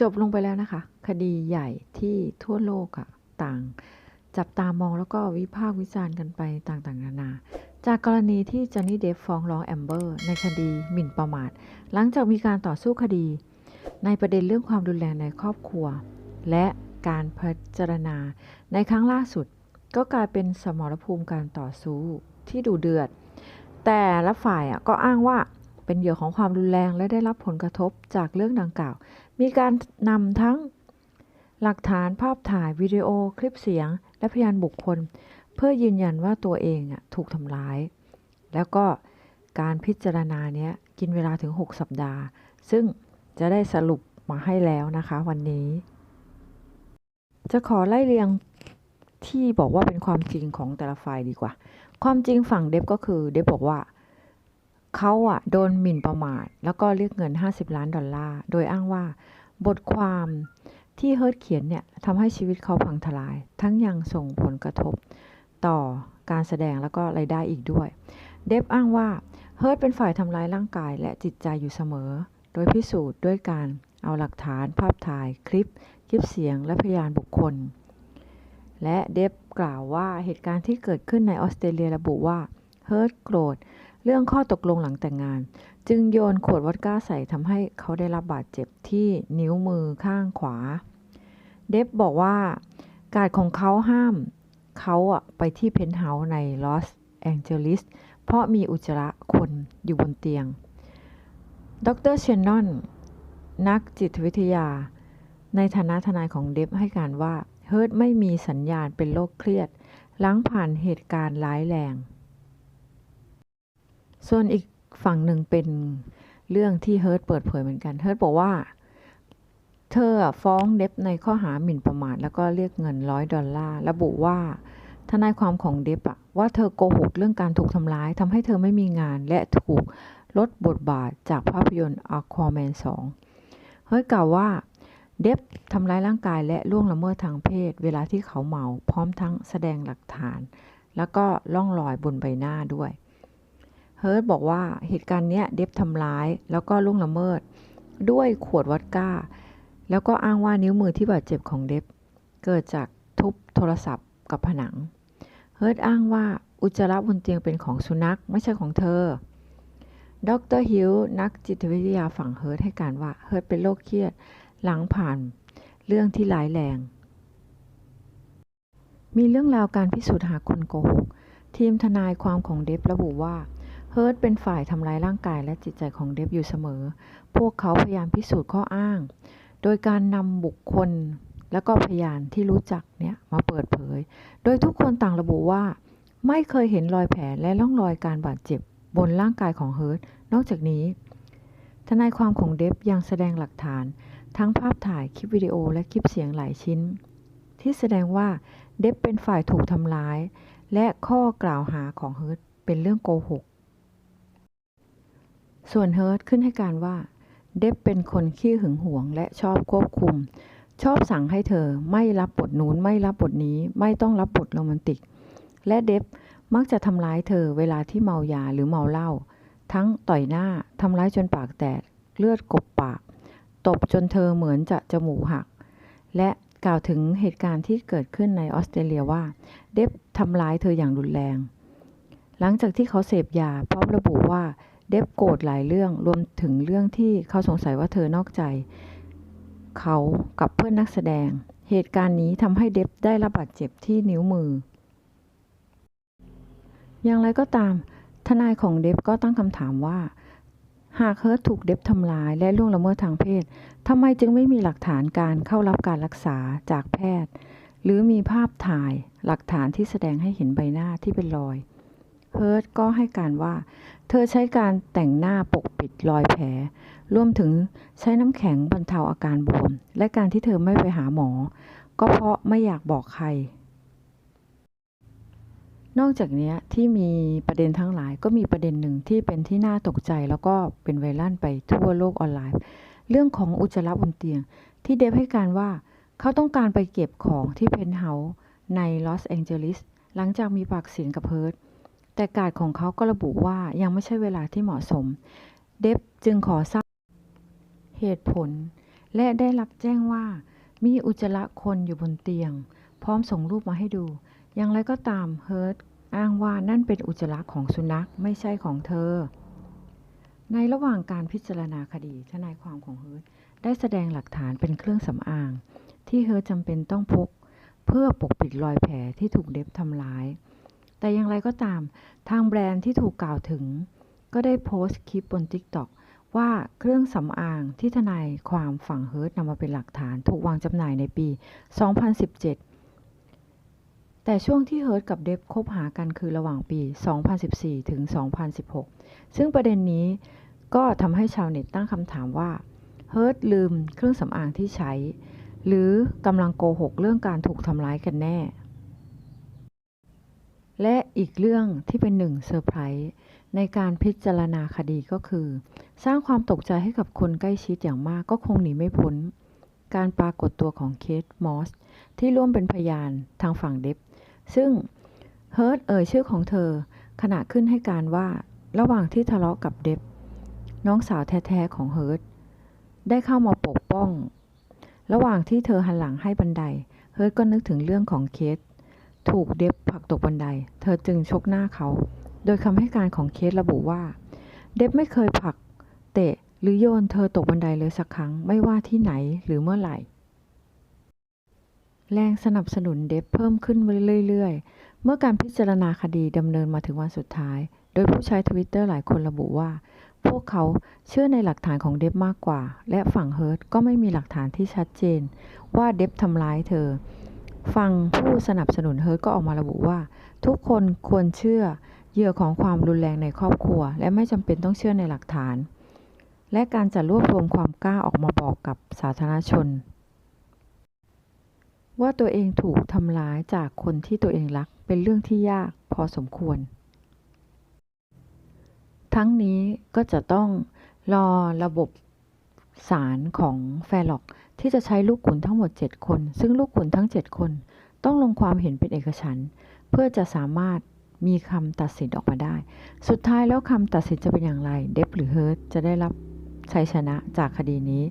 จบลงไปแล้วนะคะ คดีใหญ่ที่ทั่วโลกอะต่าง จับตามองแล้วก็วิพากษ์วิจารณ์กันไปต่างๆ นานา จากกรณีที่จ o นนี่เดฟฟ้องร้องแอมเบอร์ ในคดีหมิ่นประมาท หลังจากมีการต่อสู้คดี ในประเด็นเรื่องความรุนแรงในครอบครัว และการพิจารณา ในครั้งล่าสุด ก็กลายเป็นสมรภูมิการต่อสู้ที่ดูเดือด แต่ละฝ่ายก็อ้างว่า เป็นเหยื่อของความรุนแรงและได้รับผลกระทบจากเรื่องดังกล่าว มีการนำทั้งหลักฐานภาพถ่ายวิดีโอคลิปเสียง และพยานบุคคล เพื่อยืนยันว่าตัวเองถูกทำร้าย แล้วก็การพิจารณาเนี้ยกินเวลาถึง 6 สัปดาห์ ซึ่งจะได้สรุปมาให้แล้วนะคะวันนี้ จะขอไล่เรียงที่บอกว่าเป็นความจริงของแต่ละฝ่ายดีกว่า ความจริงฝั่งเดฟก็คือเดฟบอกว่า เขาอะโดนหมิ่นประมาท แล้วก็เรียกเงิน 50 ล้านดอลลาร์ โดยอ้างว่าบทความที่เฮิร์ตเขียนเนี่ยทำให้ชีวิตเขาพังทลาย ทั้งยังส่งผลกระทบต่อการแสดงแล้วก็รายได้อีกด้วย เดฟอ้างว่าเฮิร์ตเป็นฝ่ายทำร้ายร่างกายและจิตใจอยู่เสมอ โดยพิสูจน์ด้วยการเอาหลักฐานภาพถ่ายคลิป คลิปเสียงและพยานบุคคล และเดฟกล่าวว่าเหตุการณ์ที่เกิดขึ้นในออสเตรเลียระบุว่าเฮิร์ตโกรธ เรื่องข้อตกลงหลังแต่งงาน จึงโยนขวดวอดก้าใส่ทำให้เขาได้รับบาดเจ็บที่นิ้วมือข้างขวา เดฟบอกว่า การของเขาห้ามเขาอะไปที่เพนท์เฮาส์ในลอสแองเจลิสเพราะมีอุจจาระคนอยู่บนเตียง ดรเชนนอน นักจิตวิทยา ในฐานะทนายของเดฟให้การว่า เฮิร์ตไม่มีสัญญาณเป็นโรคเครียด หลังผ่านเหตุการณ์ร้ายแรง ส่วนอีกฝั่งหนึ่งเป็นเรื่องที่เฮิร์ตเปิดเผยเหมือนกัน เฮิร์ตบอกว่า เธอฟ้องเดฟในข้อหาหมิ่นประมาทแล้วก็เรียกเงินร้อยดอลลาร์ระบุว่าทนายความของเดฟอะว่าเธอโกหกเรื่องการถูกทำร้ายทำให้เธอไม่มีงานและถูกลดบทบาทจากภาพยนตร์ Aquaman 2 เฮิร์ตกล่าวว่า เดฟทำร้ายร่างกายและล่วงละเมิดทางเพศ เวลาที่เขาเมาพร้อมทั้งแสดงหลักฐาน แล้วก็ล่องรอยบนใบหน้าด้วย เฮิร์ตบอกว่าเหตุการณ์เนี้ยเดฟทำร้าย แล้วก็ล่วงละเมิด ด้วยขวดวอดก้า แล้วก็อ้างว่านิ้วมือที่บาดเจ็บของเดฟเกิดจากทุบโทรศัพท์กับผนัง เฮิร์ตอ้างว่าอุจจาระบนเตียงเป็นของสุนัขไม่ใช่ของเธอ ดรฮิลนักจิตวิทยาฝั่งเฮิร์ตให้การว่าเฮิร์ตเป็นโรคเครียดหลังผ่านเรื่องที่ร้ายแรง มีเรื่องราวการพิสูจน์หาคนโกหก ทีมทนายความของเดฟระบุว่า เฮิร์ตเป็นฝ่ายทำร้ายร่างกายและจิตใจของเดฟอยู่เสมอ พวกเขาพยายามพิสูจน์ข้ออ้าง โดยการนำบุคคลและก็พยานที่รู้จักเนี่ยมาเปิดเผย โดยทุกคนต่างระบุว่า ไม่เคยเห็นรอยแผลและร่องรอยการบาดเจ็บบนร่างกายของเฮิร์ตนอกจากนี้ ทนายความของเดฟยังแสดงหลักฐาน ทั้งภาพถ่ายคลิปวิดีโอและคลิปเสียงหลายชิ้น ที่แสดงว่าเดฟเป็นฝ่ายถูกทำร้าย และข้อกล่าวหาของเฮิร์ตเป็นเรื่องโกหก ส่วนเฮิร์ตขึ้นให้การว่า เดฟเป็นคนขี้หึงหวงและชอบควบคุม ชอบสั่งให้เธอไม่รับบทนู้นไม่รับบทนี้ไม่ต้องรับบทโรแมนติก และเดฟมักจะทำร้ายเธอเวลาที่เมายาหรือเมาเหล้าทั้งต่อยหน้าทำร้ายจนปากแตกเลือดกบปาก ตบจนเธอเหมือนจะจมูกหัก และกล่าวถึงเหตุการณ์ที่เกิดขึ้นในออสเตรเลียว่า เดฟทำร้ายเธออย่างรุนแรง หลังจากที่เขาเสพยาพร้อมระบุว่า เดฟโกรธหลายเรื่องรวมถึงเรื่องที่เขาสงสัยว่าเธอนอกใจ เขากับเพื่อนนักแสดง เหตุการณ์นี้ทำให้เดฟได้รับบาดเจ็บที่นิ้วมือ อย่างไรก็ตาม ทนายของเดฟก็ตั้งคำถามว่า หากเฮิร์ตถูกเดฟทำร้ายและล่วงละเมิดทางเพศทำไมจึงไม่มีหลักฐานการเข้ารับการรักษาจากแพทย์ หรือมีภาพถ่ายหลักฐานที่แสดงให้เห็นใบหน้าที่เป็นรอย เฮิร์ตก็ให้การว่า เธอใช้การแต่งหน้าปกปิดรอยแผล รวมถึงใช้น้ำแข็งบรรเทาอาการบวม และการที่เธอไม่ไปหาหมอ ก็เพราะไม่อยากบอกใคร นอกจากนี้ที่มีประเด็นทั้งหลายก็มีประเด็นหนึ่งที่เป็นที่น่าตกใจแล้วก็เป็นไวรัลไปทั่วโลกออนไลน์ เรื่องของอุจจาระบนเตียง ที่เดฟให้การว่าเขาต้องการไปเก็บของที่เพนท์เฮาส์ในลอสแองเจลิสหลังจากมีปากเสียงกับเฮิร์ต แต่การของเขาก็ระบุว่ายังไม่ใช่เวลาที่เหมาะสม เดฟจึงขอทราบเหตุผล และได้รับแจ้งว่า มีอุจจาระคนอยู่บนเตียง พร้อมส่งรูปมาให้ดู อย่างไรก็ตามเฮิร์ตอ้างว่านั่นเป็นอุจจาระของสุนัขไม่ใช่ของเธอ ในระหว่างการพิจารณาคดีทนายความของเฮิร์ตได้แสดงหลักฐานเป็นเครื่องสำอาง ที่เฮิร์ตจำเป็นต้องพก เพื่อปกปิดรอยแผลที่ถูกเดฟทำร้าย แต่อย่างไรก็ตาม ทางแบรนด์ที่ถูกกล่าวถึง ก็ได้โพสต์คลิปบน TikTok ว่าเครื่องสำอางที่ทนายความฝั่งเฮิร์ตนำมาเป็นหลักฐานถูกวางจำหน่ายในปี 2017 แต่ช่วงที่เฮิร์ตกับเดฟคบหากันคือระหว่างปี 2014 ถึง 2016 ซึ่งประเด็นนี้ก็ทำให้ชาวเน็ตตั้งคำถามว่าเฮิร์ตลืมเครื่องสำอางที่ใช้ หรือกำลังโกหกเรื่องการถูกทำร้ายกันแน่ และอีกเรื่องที่เป็นหนึ่งเซอร์ไพรส์ในการพิจารณาคดีก็คือ สร้างความตกใจให้กับคนใกล้ชิดอย่างมากก็คงหนีไม่พ้น การปรากฏตัวของเคทมอสที่ร่วมเป็นพยานทางฝั่งเดฟซึ่งเฮิร์ตเอ่ยชื่อของเธอ ขณะขึ้นให้การว่าระหว่างที่ทะเลาะกับเดฟน้องสาวแท้ๆของเฮิร์ตได้เข้ามาปกป้อง ระหว่างที่เธอหันหลังให้บันได เฮิร์ตก็นึกถึงเรื่องของเคท ถูกเดฟผลักตกบันได เธอจึงชกหน้าเขา โดยคำให้การของเคทระบุว่า เดฟไม่เคยผลัก เตะหรือโยนเธอตกบันไดเลยสักครั้งไม่ว่าที่ไหนหรือเมื่อไหร่ แรงสนับสนุนเดฟเพิ่มขึ้นเรื่อยๆ เมื่อการพิจารณาคดีดำเนินมาถึงวันสุดท้าย โดยผู้ใช้ทวิตเตอร์หลายคนระบุว่า พวกเขาเชื่อในหลักฐานของเดฟมากกว่า และฝั่งเฮิร์ตก็ไม่มีหลักฐานที่ชัดเจน ว่าเดฟทำร้ายเธอ ฝั่งผู้สนับสนุนเฮิร์ตก็ออกมาระบุว่า ทุกคนควรเชื่อเหยื่อของความรุนแรงในครอบครัว และไม่จำเป็นต้องเชื่อในหลักฐาน และการจะรวบรวมความกล้าออกมาบอกกับสาธารณชน ว่าตัวเองถูกทำร้ายจากคนที่ตัวเองรักเป็นเรื่องที่ยากพอสมควร ทั้งนี้ก็จะต้องรอระบบศาลของแฟล็อก ที่จะใช้ลูกขุนทั้งหมด 7 คน ซึ่งลูกขุนทั้ง 7 คน ต้องลงความเห็นเป็นเอกฉันท์เพื่อจะสามารถมีคำตัดสินออกมาได้ สุดท้ายแล้วคำตัดสินจะเป็นอย่างไร เดฟหรือเฮิร์ตจะได้รับชัยชนะจากคดีนี้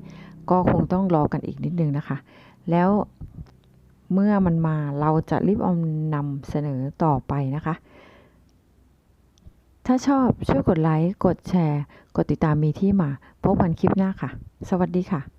ก็คงต้องรอกันอีกนิดนึงนะคะ แล้วเมื่อมันมาเราจะรีบเอานำเสนอต่อไปนะคะถ้าชอบช่วยกดไลค์ กดแชร์ กดติดตามมีที่มา พบกันคลิปหน้าค่ะ สวัสดีค่ะ